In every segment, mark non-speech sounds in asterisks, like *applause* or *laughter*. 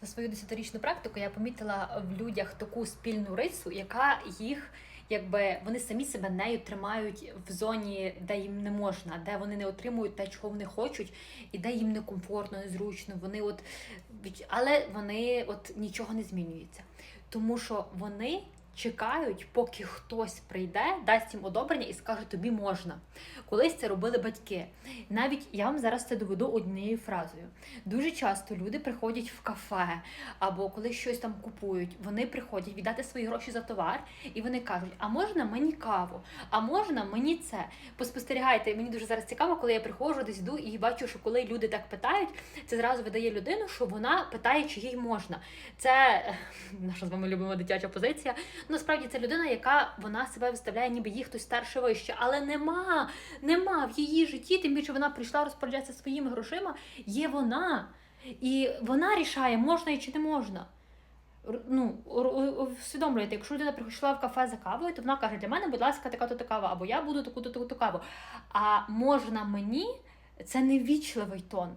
За свою десятирічну практику я помітила в людях таку спільну рису, яка їх. Якби вони самі себе нею тримають в зоні, де їм не можна, де вони не отримують те, чого вони хочуть, і де їм некомфортно, незручно. Вони от але вони от нічого не змінюється, тому що вони чекають, поки хтось прийде, дасть їм одобрення і скаже, тобі можна. Колись це робили батьки. Навіть я вам зараз це доведу однією фразою. Дуже часто люди приходять в кафе або коли щось там купують, вони приходять віддати свої гроші за товар, і вони кажуть: а можна мені каву? А можна мені це? Поспостерігайте, мені дуже зараз цікаво, коли я приходжу, десь йду і бачу, що коли люди так питають, це зразу видає людину, що вона питає, чи їй можна. Це *laughs* наша з вами любима дитяча позиція. Насправді це людина, яка вона себе виставляє, ніби їй хтось старше вище, але нема, нема в її житті, тим більше вона прийшла розпоряджатися своїми грошима. Є вона. І вона рішає, можна і чи не можна. Ну, усвідомлюєте, якщо людина прийшла в кафе за кавою, то вона каже, для мене, будь ласка, така то кава, або я буду таку-то таку каву. А можна мені це не вічливий тон.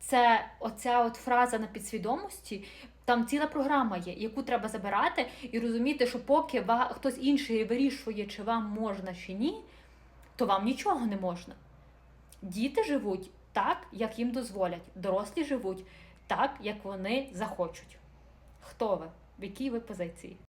Це оця от фраза на підсвідомості. Там ціла програма є, яку треба забирати і розуміти, що поки хтось інший вирішує, чи вам можна чи ні, то вам нічого не можна. Діти живуть так, як їм дозволять. Дорослі живуть так, як вони захочуть. Хто ви? В якій ви позиції?